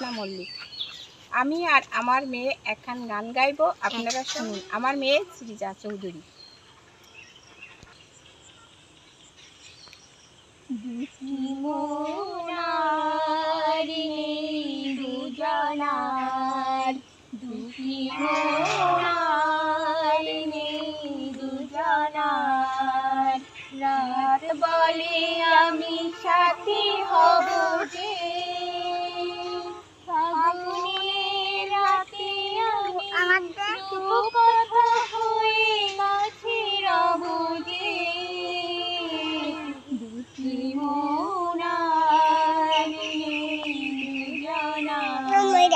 স্বপ্না মল্লিক? আমি আর আমার মেয়ে একখান গান গাইব আপনারা শুনুন। আমার মেয়ে সৃজা চৌধুরী। দুজনার দুটি দুজনার রাত বলে আমি সাথী হব যে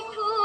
দেখো